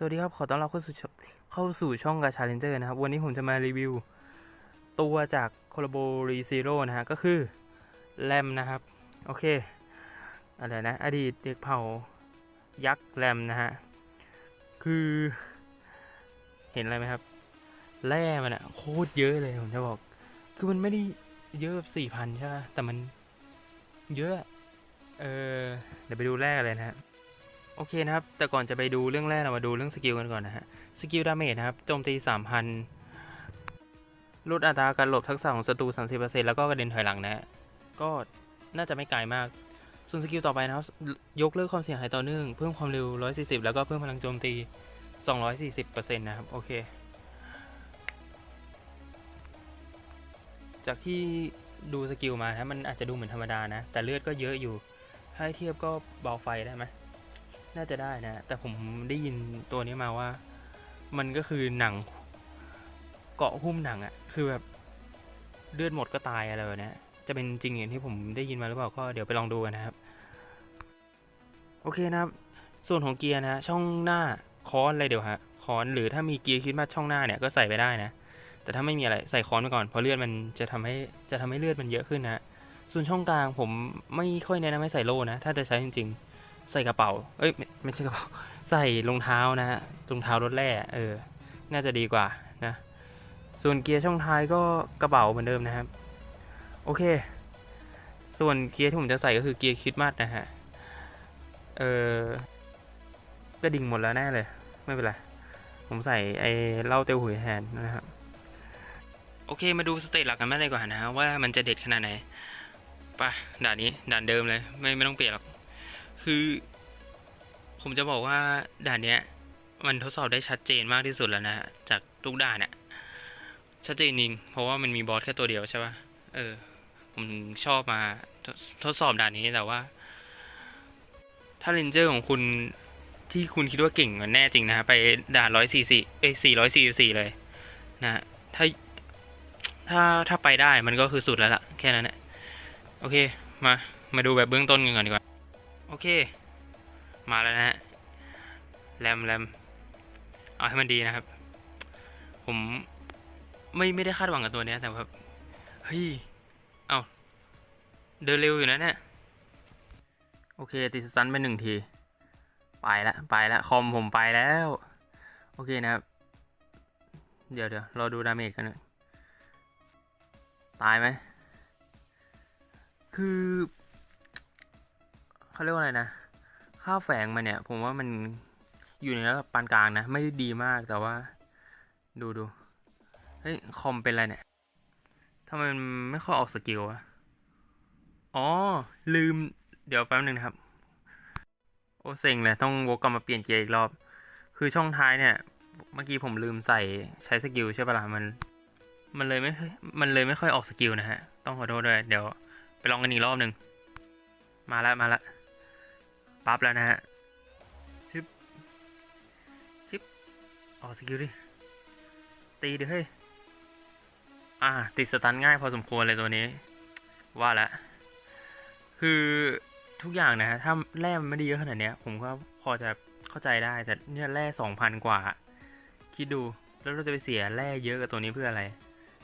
สวัสดีครับ ขอต้อนรับเข้าสู่ช่องเข้าสู่ช่องกาชาเลนเจอร์นะครับ วันนี้ผมจะมารีวิว ตัวจากโคลาโบรีซีโร่นะฮะ ก็คือ แรมนะครับ โอเค อะไรนะ อดีตเด็กเผ่ายักษ์แรมนะฮะ คือ เห็นอะไรไหมครับ แร่มันอะโคตรเยอะเลย ผมจะบอก คือมันไม่ได้เยอะแบบสี่พันใช่ไหมแต่มันเยอะ เออเดี๋ยวไปดูแร่เลยนะฮะ โอเคนะครับ แต่ก่อนจะไปดูเรื่องแรกเรามาดูเรื่องสกิลกันก่อนนะฮะ สกิลดาเมจนะครับ โจมตี 3,000 ลดอัตราการหลบทักษะของศัตรู 30%แล้วก็กระเด็นถอยหลังนะฮะ ก็น่าจะไม่ไกลมาก ส่วนสกิลต่อไปนะครับ ยกเลิกความเสียหายต่อเนื่อง เพิ่มความเร็ว 140 แล้วก็เพิ่มพลังโจมตี 240%นะครับ โอเค จากที่ดูสกิลมานะมันอาจจะดูเหมือนธรรมดานะ แต่เลือดก็เยอะอยู่ ถ้าให้เทียบก็เบาไฟได้ไหม น่าจะได้นะ แต่ผมได้ยินตัวนี้มาว่า มันก็คือหนังเกาะหุ้มหนังอะคือแบบเลือดหมดก็ตายอะไรแบบนี้จะเป็นจริงอย่างที่ผมได้ยินมาหรือเปล่าก็เดี๋ยวไปลองดูกันนะครับ โอเคนะครับ ส่วนของเกียร์นะช่องหน้าคอนอะไรเดี๋ยวฮะคอนหรือถ้ามีเกียร์คิดมาช่องหน้าเนี่ยก็ใส่ไปได้นะ แต่ถ้าไม่มีอะไรใส่คอนไปก่อนเพราะเลือดมันจะทำให้จะทำให้เลือดมันเยอะขึ้นนะฮะส่วนช่องกลางผมไม่ค่อยแนะนำให้ใส่โล่นะ ถ้าจะใช้จริง ๆ ใส่กระเป๋า เอ้ย ไม่ใช่กระเป๋า ใส่รองเท้านะฮะ รองเท้ารถแร่ เออ น่าจะดีกว่านะ ส่วนเกียร์ช่องท้ายก็กระเป๋าเหมือนเดิมนะครับ โอเค ส่วนเกียร์ที่ผมจะใส่ก็คือเกียร์คริดมาสนะฮะ เออกระดิ่งหมดแล้วแน่เลย ไม่เป็นไร ผมใส่ไอ้เหล้าเตียวหุยแทนนะครับ โอเค มาดูสเตตหลักกันบ้างดีกว่านะฮะว่ามันจะเด็ดขนาดไหนไปะด่านนี้ด่านเดิมเลย ไม่ไม่ต้องเปลี่ยนหรอก คือ ผมจะบอกว่าด่านเนี้ย มันทดสอบได้ชัดเจนมากที่สุดแล้วนะจากทุกด่านเนี่ยชัดเจนจริงเพราะว่ามันมีบอสแค่ตัวเดียวใช่ปะ่ะเออ ผมชอบมาทดทดสอบด่านนี้แต่ว่า ถ้าเรนเจอร์ของคุณที่คุณคิดว่าเก่งมันแน่จริงนะไปด่านร้อยสี่สี่เอ้สี่ร้อยสี่สี่เลยนะฮะถ้าถ้าถ้าไปได้มันก็คือสุดแล้วล่ะ แค่นั้นแหละโอเค มา มาดูแบบเบื้องต้นกันก่อนดีกว่า โอเค มาแล้วนะฮะแรมแรมเอาให้มันดีนะครับ ผมไม่ไม่ได้คาดหวังกับตัวเนี้ยแต่แบบเฮ้ยเอาเดินเร็วอยู่นะเนี่ยโอเคติดสตันไปหนึ่งทีไปละไปละคอมผมไปแล้ว โอเคนะครับ เดี๋ยวเดี๋ยวรอดูดาเมจกันหน่อยตายไหมคือ เขาเรียกว่าอะไรนะค่าแฝงมาเนี่ย ผมว่ามันอยู่ในระดับปานกลางนะ ไม่ได้ดีมากแต่ว่า ดูดูเฮ้ยคอมเป็นอะไรเนี่ยทำไมมันไม่ค่อยออกสกิลวะอ๋อ ลืม เดี๋ยวแป๊บนึงนะครับ โอ้เซ็งเลย ต้องวกกลับมาเปลี่ยนเกียร์อีกรอบ คือช่องท้ายเนี่ย เมื่อกี้ผมลืมใส่ใช้สกิลใช่ปะล่ะมัน มันเลยไม่ค่อยมันเลยไม่ค่อยออกสกิลนะฮะ ต้องขอโทษด้วย เดี๋ยวไปลองกันอีกรอบหนึ่ง มาแล้วมาแล้ว ปั๊บแล้วนะฮะชิปชิปออกสกิลดิ ตีดิเฮ้ย อ่า ติดสตันง่ายพอสมควรเลยตัวนี้ ว่าละ คือทุกอย่างนะฮะ ถ้าแร่มันไม่ด้เยอะขนาดเนี้ย ผมก็พอจะเข้าใจได้ แต่เนี่ยแร่สองพันกว่า คิดดู แล้วเราจะไปเสียแร่เยอะกับตัวนี้เพื่ออะไร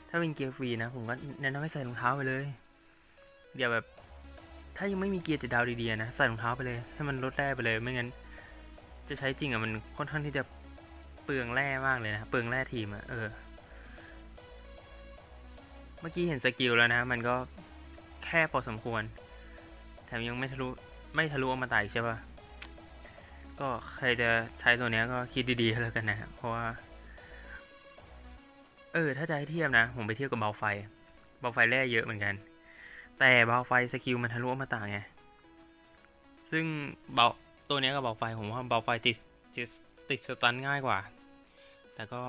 ถ้าเป็นเกียร์ฟรีนะ ผมก็แนะนำให้ใส่รองเท้าไปเลย อย่าแบบ ถ้ายังไม่มีเกียร์ติดดาวดีๆนะใส่รองเท้าไปเลยให้มันลดแร่ไปเลยไม่งั้น จะใช้จริงอะมันค่อนข้างที่จะเปลืองแร่มากเลยนะเปลืองแร่ทีมอะเออ เมื่อกี้เห็นสกิลแล้วนะ มันก็แค่พอสมควร แถมยังไม่ทะลุไม่ทะลุอมตะอีกใช่ปะก็ใครจะใช้ตัวเนี้ยก็คิดดีๆแล้วกันนะ เพราะว่า เออ ถ้าจะให้เทียบนะ ผมไปเทียบกับเบาไฟ เบาไฟแร่เยอะเหมือนกัน แต่เบาไฟสกิลมันทะลุอมตะไง ซึ่งเบาตัวนี้กับเบาไฟผมว่าเบาไฟติดติดติดสตันง่ายกว่า แต่ก็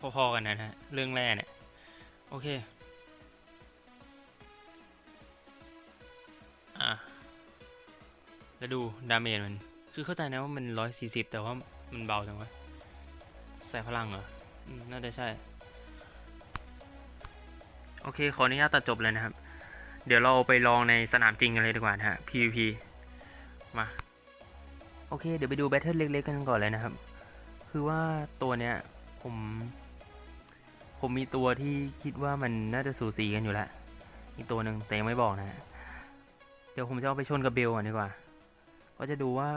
พอๆกันนะฮะ เรื่องแร่เนี่ย โอเค อะ แล้วดูดาเมจมัน คือเข้าใจนะว่ามันร้อยสี่สิบแต่ว่ามันเบาจังวะ ใส่พลังเหรออน่าจะใช่ โอเค ขออนุญาตตัดจบเลยนะครับ เดี๋ยวเราไปลองในสนามจริงกันเลยดีกว่าฮะ PVP มา โอเค เดี๋ยวไปดูแบทเทิลเล็กๆกันก่อนเลยนะครับ คือว่าตัวเนี้ยผม ผมมีตัวที่คิดว่ามันน่าจะสูสีกันอยู่แล้วอีกตัวหนึ่งแต่ยังไม่บอกนะฮะเดี๋ยวผมจะเอาไปชนกับเบลก่อนดีกว่า ก็จะดูว่า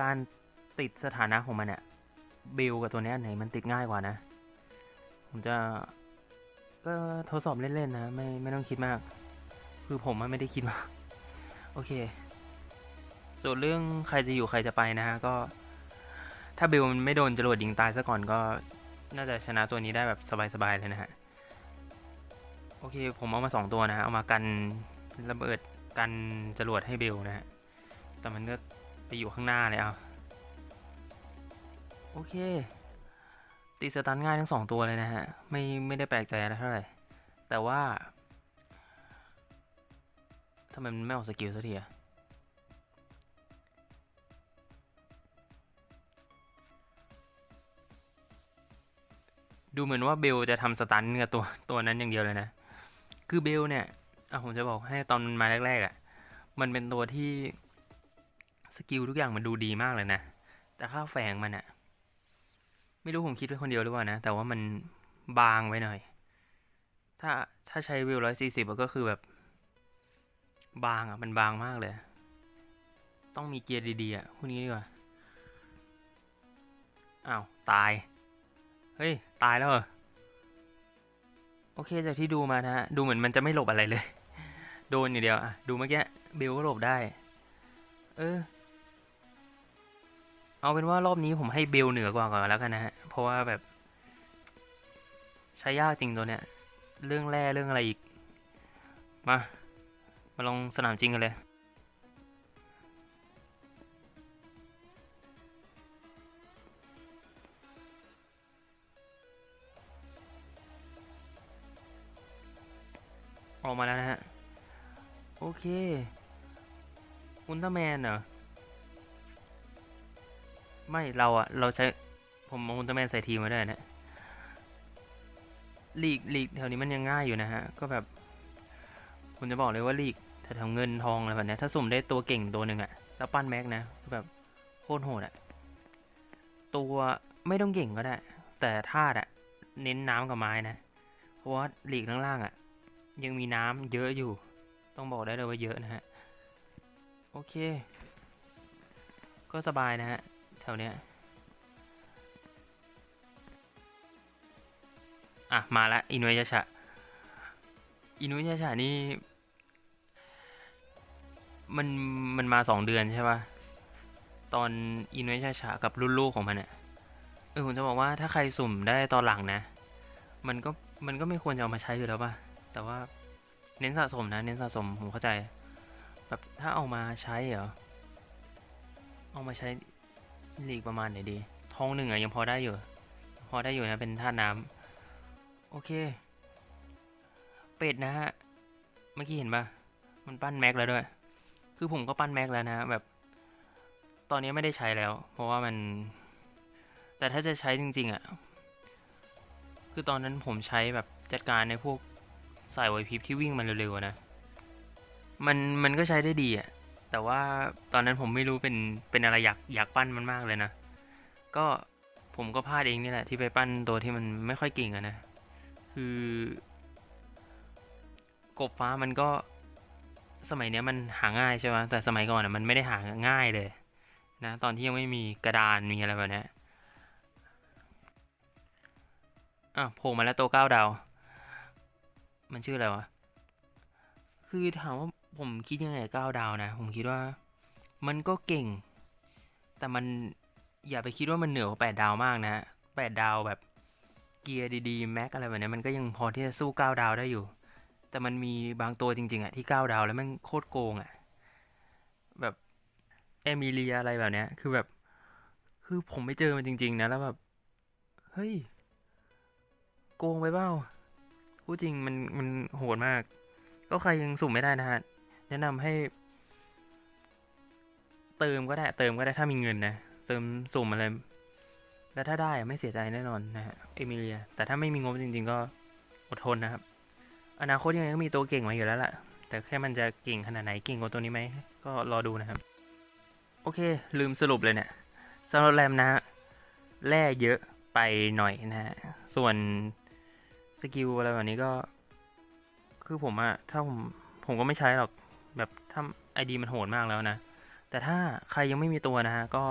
การติดสถานะของมันเนี่ยเบลกับตัวเนี้ยไหนมันติดง่ายกว่านะ ผมจะ ก็ทดสอบเล่นๆนะไม่ไม่ต้องคิดมาก คือผมไม่ได้คิดมาก โอเค ส่วนเรื่องใครจะอยู่ใครจะไปนะฮะก็ ถ้าเบลมันไม่โดนจรวดยิงตายซะก่อนก็ น่าจะชนะตัวนี้ได้แบบสบายๆเลยนะฮะโอเค ผมเอามาสองตัวนะฮะเอามากันระเบิดกันจรวดให้เบลนะฮะแต่มันก็ไปอยู่ข้างหน้าเลยอะโอเค ตีสตันง่ายทั้งสองตัวเลยนะฮะ ไม่ไม่ได้แปลกใจอะไรเท่าไหร่ แต่ว่าทำไมมันไม่ออกสกิลสักทีอะดูเหมือนว่าเบลจะทำสตันกับตัวตัวนั้นอย่างเดียวเลยนะ คือเบลเนี่ยอะผมจะบอกให้ตอนมันมาแรกๆอะ่ะ มันเป็นตัวที่สกิลทุกอย่างมันดูดีมากเลยนะ แต่ค่าแฝงมันอะ ไม่รู้ผมคิดไว้คนเดียวหรือเปล่านะ แต่ว่ามันบางไว้หน่อย ถ้าถ้าใช้วิวร้อยสี่สิบก็คือแบบ บางอะ มันบางมากเลย ต้องมีเกียร์ดีๆอะพวกนี้ดีกว่าอ้าว ตาย เฮ้ย ตายแล้วเหรอ โอเคจากที่ดูมานะฮะ ดูเหมือนมันจะไม่หลบอะไรเลย โดนอย่างเดียวอะ ดูเมื่อกี้เบลก็หลบได้ เออ เอาเป็นว่ารอบนี้ผมให้เบลเหนือกว่าก่อนแล้วกันนะฮะ เพราะว่าแบบใช้ยากจริงตัวเนี้ย เรื่องแร่เรื่องอะไรอีก มา มาลองสนามจริงกันเลยออกมาแล้วนะฮะ โอเคอุลตร้าแมนเหรอ ไม่เราอะเราใช้ผมเอาอุลตร้าแมนใส่ทีมมาได้นะลีกลีกแถวนี้มันยังง่ายอยู่นะฮะ ก็แบบผมจะบอกเลยว่าลีกแถวๆเงินทองอะไรแบบนี้ถ้าสุ่มได้ตัวเก่งตัวหนึ่งอะแล้วปั้นแม็กนะแบบโคตรโหดอะตัวไม่ต้องเก่งก็ได้ แต่ธาตุอะเน้นน้ำกับไม้นะ เพราะว่าลีกข้างล่างอะยังมีน้ำเยอะอยู่ ต้องบอกได้เลยว่าเยอะนะฮะ โอเค ก็สบายนะฮะ ถวเนี้ยอะ มาละอินุยชะอินุยชะนี่ มันมันมาสองเดือนใช่ป่ะตอนอินุยชะกับรุ่นลูกของมันเนี่ยเออผมจะบอกว่าถ้าใครสุ่มได้ตอนหลังนะ มันก็มันก็ไม่ควรจะเอามาใช้อยู่แล้วป่ะ แต่ว่าเน้นสะสมนะ เน้นสะสมผมเข้าใจ แบบถ้าเอามาใช้เหรอ เอามาใช้ ลีกประมาณไหนดี ทองหนึ่งอะยังพอได้อยู่ พอได้อยู่นะเป็นธาน้ำโอเค เป็ดนะฮะ เมื่อกี้เห็นปะมันปั้นแม็กแล้วด้วย คือผมก็ปั้นแม็กแล้วนะแบบ ตอนนี้ไม่ได้ใช้แล้ว เพราะว่ามัน แต่ถ้าจะใช้จริง ๆอะคือตอนนั้นผมใช้แบบจัดการในพวกสายไวพิบที่วิ่งมันเร็วๆนะ มันมันก็ใช้ได้ดีอะ แต่ว่าตอนนั้นผมไม่รู้เป็นเป็นอะไรอยากอยากปั้นมันมากเลยนะ ก็ผมก็พลาดเองนี่แหละที่ไปปั้นตัวที่มันไม่ค่อยเก่งอะนะ คือ กบฟ้ามันก็สมัยเนี้ยมันหาง่ายใช่ไหมแต่สมัยก่อนอะมันไม่ได้หาง่ายเลย นะตอนที่ยังไม่มีกระดานมีอะไรแบบนี้อะโผล่มาแล้วตัวเก้าดาว มันชื่ออะไรวะ คือถามว่า ผมคิดยังไงกับเก้าดาวนะ ผมคิดว่ามันก็เก่ง แต่มันอย่าไปคิดว่ามันเหนือกว่าแปดดาวมากนะแปดดาวแบบเกียร์ดีๆแม็กอะไรแบบเนี้ยมันก็ยังพอที่จะสู้เก้าดาวได้อยู่ แต่มันมีบางตัวจริง ๆอะที่เก้าดาวแล้วมันโคตรโกงอะแบบเอมิเลียอะไรแบบเนี้ย คือแบบ คือผมไม่เจอมันจริง ๆ นะ แล้วแบบ เฮ้ย โกงไปเปล่าพูดจริงมันมันโหดมาก ก็ใครยังสุ่มไม่ได้นะฮะ แนะนำให้ เติมก็ได้เติมก็ได้ถ้ามีเงินนะ เติมสุ่มอะไร แล้วถ้าได้ไม่เสียใจแน่นอนนะฮะเอมิเลีย แต่ถ้าไม่มีงบจริง ๆ ก็อดทนนะครับ อนาคตยังไงก็มีตัวเก่งมาอยู่แล้วล่ะ แต่แค่มันจะเก่งขนาดไหนเก่งกว่าตัวนี้ไหม ก็รอดูนะครับ โอเค ลืมสรุปเลยเนี่ยสำหรับแรมนะแร่เยอะไปหน่อยนะฮะส่วนสกิลอะไรแบบนี้ก็ คือผมอะถ้าผม ผมก็ไม่ใช้หรอก แบบถ้าไอดีมันโหดมากแล้วนะ แต่ถ้าใครยังไม่มีตัวนะฮะ ก็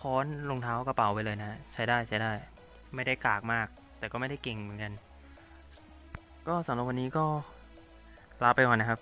ค้อนรองเท้ากระเป๋าไปเลยนะฮะใช้ได้ใช้ได้ ไม่ได้กากมาก แต่ก็ไม่ได้เก่งเหมือนกัน ก็สำหรับวันนี้ก็ลาไปก่อนนะครับ